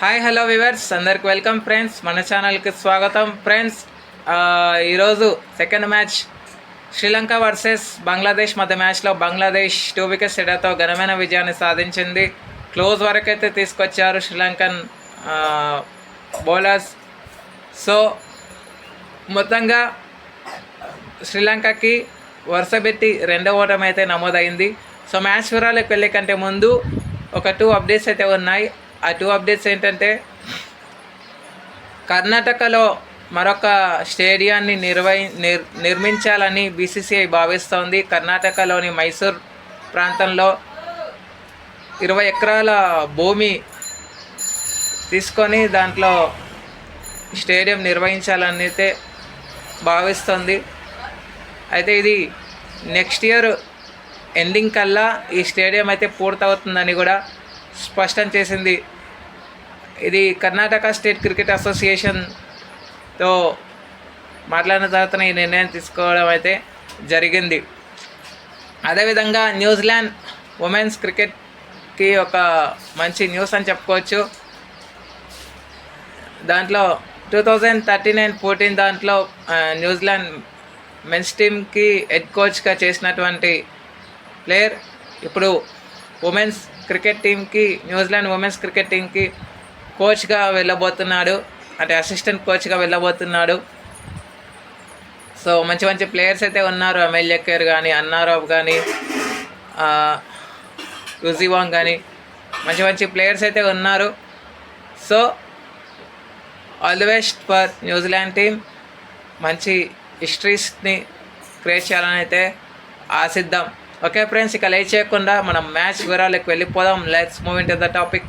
Hi hello viewers అందరికి welcome friends మన ఛానల్కి స్వాగతం. ఫ్రెండ్స్ ఈరోజు second match Sri Lanka versus Bangladesh మధ్య మ్యాచ్లో బంగ్లాదేశ్ టూ వికెట్స్ తేడాతో ఘనమైన విజయాన్ని సాధించింది. క్లోజ్ వరకు అయితే తీసుకొచ్చారు శ్రీలంకన్ బౌలర్స్ సో మొత్తంగా శ్రీలంకకి వరుస పెట్టి రెండో ఓటమి అయితే నమోదైంది. సో మ్యాచ్ వివరాలకు వెళ్ళే కంటే ముందు ఒక టూ అప్డేట్స్ అయితే ఉన్నాయి. ఆ టూ అప్డేట్స్ ఏంటంటే కర్ణాటకలో మరొక స్టేడియాన్ని నిర్వహి నిర్ నిర్మించాలని బీసీసీఐ భావిస్తోంది. కర్ణాటకలోని మైసూర్ ప్రాంతంలో ఇరవై ఎకరాల భూమి తీసుకొని దాంట్లో స్టేడియం నిర్వహించాలని అయితే భావిస్తుంది. అయితే ఇది నెక్స్ట్ ఇయర్ ఎండింగ్ కల్లా ఈ స్టేడియం అయితే పూర్తవుతుందని కూడా స్పష్టం చేసింది ఇది కర్ణాటక స్టేట్ క్రికెట్ అసోసియేషన్తో మాట్లాడిన తర్వాత ఈ నిర్ణయం తీసుకోవడం అయితే జరిగింది. అదేవిధంగా న్యూజిలాండ్ ఉమెన్స్ క్రికెట్కి ఒక మంచి న్యూస్ అని చెప్పుకోవచ్చు. దాంట్లో two thousand thirty nine fourteen దాంట్లో న్యూజిలాండ్ మెన్స్ టీమ్కి హెడ్ కోచ్గా చేసినటువంటి ప్లేయర్. ఇప్పుడు ఉమెన్స్ క్రికెట్ టీంకి న్యూజిలాండ్ ఉమెన్స్ క్రికెట్ టీంకి కోచ్గా వెళ్ళబోతున్నాడు. అంటే అసిస్టెంట్ కోచ్గా వెళ్ళబోతున్నాడు. సో మంచి మంచి ప్లేయర్స్ అయితే ఉన్నారు. ఎమ్మెల్యే కేర్ కానీ అన్నారావు కానీ రుజివాంగ్ కానీ మంచి మంచి ప్లేయర్స్ అయితే ఉన్నారు. So all the best for New Zealand team. మంచి హిస్టరీస్ని క్రియేట్ చేయాలని అయితే ఆశిద్దాం. ఓకే ఫ్రెండ్స్ ఇక లైక్ చేయకుండా మనం మ్యాచ్ వివరాలకు వెళ్ళిపోదాం. Let's move in to the topic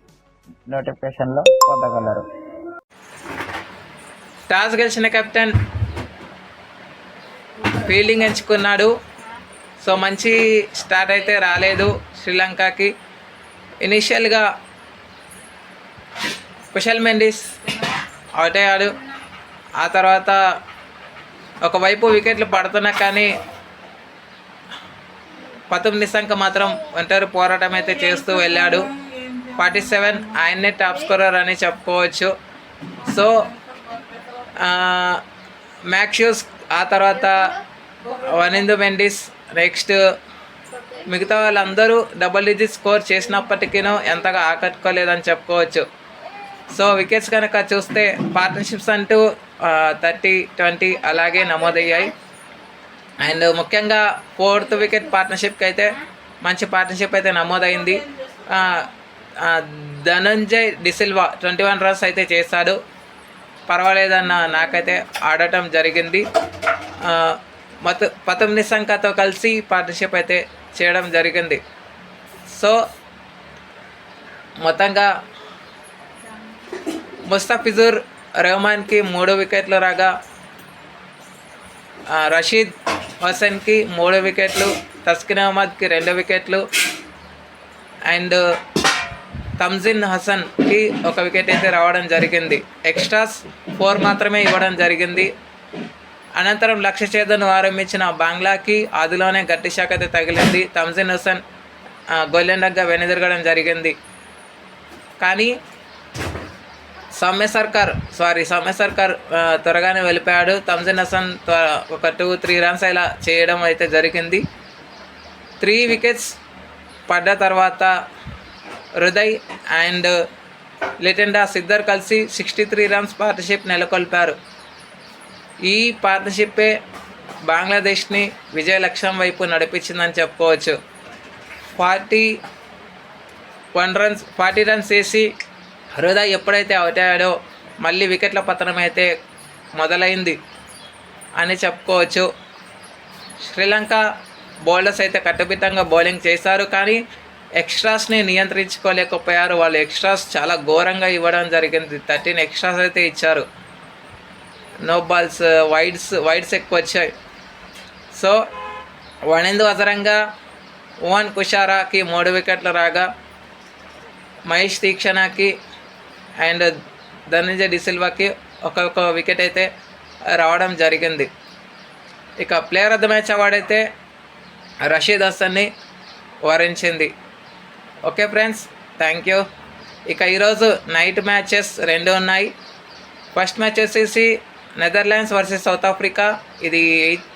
నోటిఫికేషన్లో పొందగలరు. టాస్ గెలిచిన కెప్టెన్ ఫీల్డింగ్ ఎంచుకున్నాడు. సో మంచి స్టార్ట్ అయితే రాలేదు శ్రీలంకకి. ఇనిషియల్గా కుషల్ మెండిస్ అవుట్ అయ్యాడు. ఆ తర్వాత ఒకవైపు వికెట్లు పడుతున్నా కానీ పతుమ్ నిశంక మాత్రం ఒంటరి పోరాటం అయితే చేస్తూ వెళ్ళాడు. ఫార్టీ సెవెన్ ఆయన్నే టాప్ స్కోరర్ అని చెప్పుకోవచ్చు. సో మ్యాక్ష్యూస్ ఆ తర్వాత వనిందు మెండిస్ నెక్స్ట్ మిగతా వాళ్ళందరూ డబుల్ డిజిట్ స్కోర్ చేసినప్పటికీనూ ఎంతగా ఆకట్టుకోలేదని చెప్పుకోవచ్చు. సో వికెట్స్ కనుక చూస్తే పార్ట్నర్షిప్స్ అంటూ థర్టీ ట్వంటీ అలాగే నమోదయ్యాయి. అండ్ ముఖ్యంగా ఫోర్త్ వికెట్ పార్ట్నర్షిప్కి అయితే మంచి పార్ట్నర్షిప్ అయితే నమోదైంది. Dhananjay de Silva twenty one runs అయితే చేశాడు. పర్వాలేదన్న నాకైతే ఆడటం జరిగింది. మత పతం నిశంకతో కలిసి పార్ట్నర్షిప్ అయితే చేయడం జరిగింది. సో మొత్తంగా ముస్తఫిజుర్ రెహమాన్కి మూడు వికెట్లు రాగా రషీద్ హసన్కి మూడు వికెట్లు తస్కిన్ అహ్మద్కి రెండు వికెట్లు అండ్ తమ్జిన్ హసన్కి ఒక వికెట్ అయితే రావడం జరిగింది. ఎక్స్ట్రాస్ ఫోర్ మాత్రమే ఇవ్వడం జరిగింది. అనంతరం లక్ష్య చేదను ఆరంభించిన బంగ్లాకి అదిలోనే గట్టి శాఖ అయితే తగిలింది. తమ్జిన్ హసన్ గొల్లెండగ్గా వెనుదిరగడం జరిగింది. కానీ సౌమ్య సర్కార్ సారీ సౌమ్య సర్కార్ త్వరగానే వెళ్ళిపోయాడు. తమ్జిన్ హసన్ ఒక టూ త్రీ రన్స్ ఇలా చేయడం అయితే జరిగింది. త్రీ వికెట్స్ పడ్డ తర్వాత హృదయ్ అండ్ లిటెండా సిద్దర్ కలిసి సిక్స్టీ త్రీ రన్స్ పార్ట్నర్షిప్ నెలకొల్పారు. ఈ పార్ట్నర్షిప్పే బంగ్లాదేశ్ని విజయ లక్ష్యం వైపు నడిపించిందని చెప్పుకోవచ్చు. Forty one runs forty runs వేసి హృదయ్ ఎప్పుడైతే అవుట్ అయ్యాడో మళ్ళీ వికెట్ల పతనం అయితే మొదలైంది అని చెప్పుకోవచ్చు. శ్రీలంక బౌలర్స్ అయితే కట్టుబిట్టంగా బౌలింగ్ చేశారు కానీ ఎక్స్ట్రాస్ని నియంత్రించుకోలేకపోయారు. వాళ్ళు ఎక్స్ట్రాస్ చాలా ఘోరంగా ఇవ్వడం జరిగింది. థర్టీన్ ఎక్స్ట్రాస్ అయితే ఇచ్చారు. నో బాల్స్ వైడ్స్ వైడ్స్ ఎక్కువ వచ్చాయి. సో వణిందు అదరంగా ఓవన్ కుషారాకి మూడు వికెట్లు రాగా మహేష్ తీక్షణకి అండ్ ధనంజయ డిసిల్వాకి ఒక్కొక్క వికెట్ అయితే రావడం జరిగింది. ఇక player of the match award అయితే రషీద్ హసన్ని వరించింది. ఓకే ఫ్రెండ్స్ థ్యాంక్ యూ ఇక ఈరోజు నైట్ మ్యాచెస్ రెండు ఉన్నాయి. ఫస్ట్ మ్యాచ్ వచ్చేసి నెదర్లాండ్స్ వర్సెస్ సౌత్ ఆఫ్రికా ఇది ఎయిట్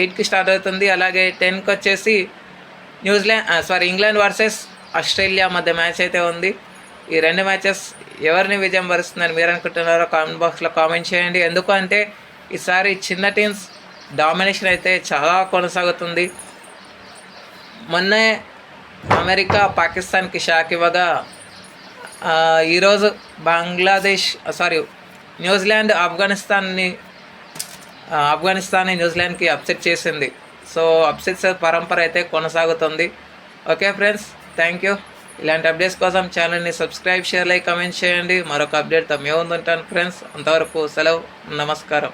ఎయిట్కి స్టార్ట్ అవుతుంది. అలాగే టెన్కి వచ్చేసి New Zealand sorry England versus Australia మధ్య మ్యాచ్ అయితే ఉంది. ఈ రెండు మ్యాచెస్ ఎవరిని విజయం వరుస్తుందని మీరు అనుకుంటున్నారో కామెంట్ బాక్స్లో కామెంట్ చేయండి. ఎందుకు అంటే ఈసారి చిన్న టీమ్స్ డామినేషన్ అయితే చాలా కొనసాగుతుంది. మొన్నే అమెరికా పాకిస్తాన్కి షాక్ ఇవ్వగా ఈరోజు బంగ్లాదేశ్ సారీ న్యూజిలాండ్ ఆఫ్ఘనిస్తాన్ని ఆఫ్ఘనిస్తాన్ని న్యూజిలాండ్కి అప్సెట్ చేసింది. సో అప్సెట్స్ పరంపర అయితే కొనసాగుతుంది. Okay friends thank you. ఇలాంటి అప్డేట్స్ కోసం ఛానల్ని సబ్స్క్రైబ్ షేర్ లైక్ కమెంట్ చేయండి. మరొక అప్డేట్తో మేము ఉంటాను ఫ్రెండ్స్. అంతవరకు సెలవు నమస్కారం.